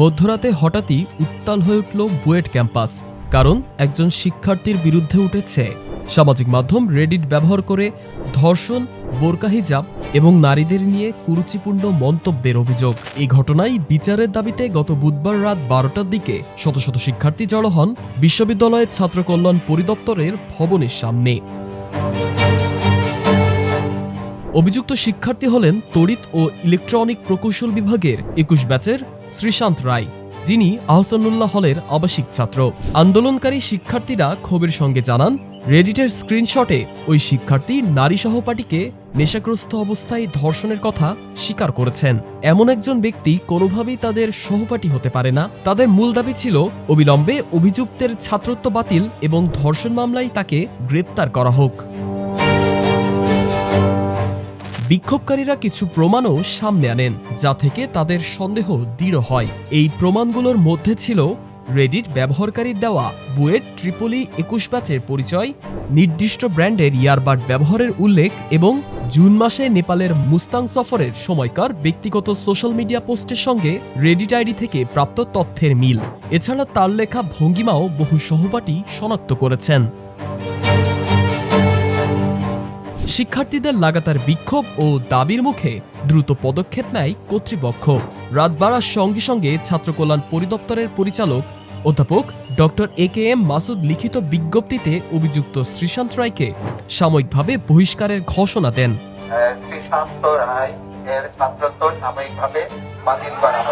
মধ্যরাতে হঠাৎই উত্তাল হয়ে উঠল বুয়েট ক্যাম্পাস, কারণ একজন শিক্ষার্থীর বিরুদ্ধে উঠেছে। সামাজিক মাধ্যম রেডিট ব্যবহার করে ধর্ষণ, বোরকা হিজাব এবং নারীদের নিয়ে কুরুচিপূর্ণ মন্তব্যের অভিযোগ। এই ঘটনায় বিচারের দাবিতে গত বুধবার রাত বারোটার দিকে শত শত শিক্ষার্থী জড়ো হন বিশ্ববিদ্যালয়ের ছাত্র কল্যাণ পরিদপ্তরের ভবনের সামনে। অভিযুক্ত শিক্ষার্থী হলেন তড়িৎ ও ইলেকট্রনিক প্রকৌশল বিভাগের একুশ ব্যাচের শ্রীশান্ত রায়। যিনি আহসানুল্লাহ হলের আবাসিক ছাত্র। আন্দোলনকারী শিক্ষার্থীরা ক্ষোভের সঙ্গে জানান, রেডিটের স্ক্রিনশটে ওই শিক্ষার্থী নারী সহপাঠীকে নেশাগ্রস্ত অবস্থায় ধর্ষণের কথা স্বীকার করেছেন। এমন একজন ব্যক্তি কোনোভাবেই তাদের সহপাঠী হতে পারে না। তাদের মূল দাবি ছিল অবিলম্বে অভিযুক্তের ছাত্রত্ব বাতিল এবং ধর্ষণ মামলায় তাকে গ্রেপ্তার করা হোক। বিক্ষোভকারীরা কিছু প্রমাণও সামনে আনেন, যা থেকে তাদের সন্দেহ দৃঢ় হয়। এই প্রমাণগুলোর মধ্যে ছিল রেডিট ব্যবহারকারীর দেওয়া বুয়েট ট্রিপলি একুশ ব্যাচের পরিচয়, নির্দিষ্ট ব্র্যান্ডের ইয়ারবাড ব্যবহারের উল্লেখ এবং জুন মাসে নেপালের মুস্তাং সফরের সময়কার ব্যক্তিগত সোশ্যাল মিডিয়া পোস্টের সঙ্গে রেডিট আইডি থেকে প্রাপ্ত তথ্যের মিল। এছাড়া তার লেখা ভঙ্গিমাও বহু সহপাঠী শনাক্ত করেছেন। শিক্ষার্থীদের লাগাতার বিক্ষোভ ও দাবির মুখে দ্রুত পদক্ষেপ নেয় কর্তৃপক্ষ। রাত বাড়ার সঙ্গে সঙ্গে ছাত্রকল্যাণ পরিদপ্তরের পরিচালক অধ্যাপক doctor A K M Masud লিখিত বিজ্ঞপ্তিতে অভিযুক্ত শ্রীশান্ত রায়কে সাময়িকভাবে বহিষ্কারের ঘোষণা দেন। আহ, শ্রী শান্ত রায় এর ছাত্রত্ব সাময়িকভাবে বাতিল করা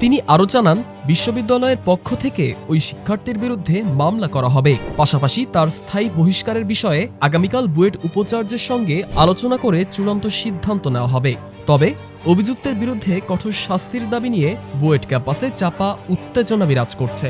তিনি আরও জানান, বিশ্ববিদ্যালয়ের পক্ষ থেকে ওই শিক্ষার্থীর বিরুদ্ধে মামলা করা হবে। পাশাপাশি তার স্থায়ী বহিষ্কারের বিষয়ে আগামীকাল বুয়েট উপাচার্যের সঙ্গে আলোচনা করে চূড়ান্ত সিদ্ধান্ত নেওয়া হবে। তবে অভিযুক্তের বিরুদ্ধে কঠোর শাস্তির দাবি নিয়ে বুয়েট ক্যাম্পাসে চাপা উত্তেজনা বিরাজ করছে।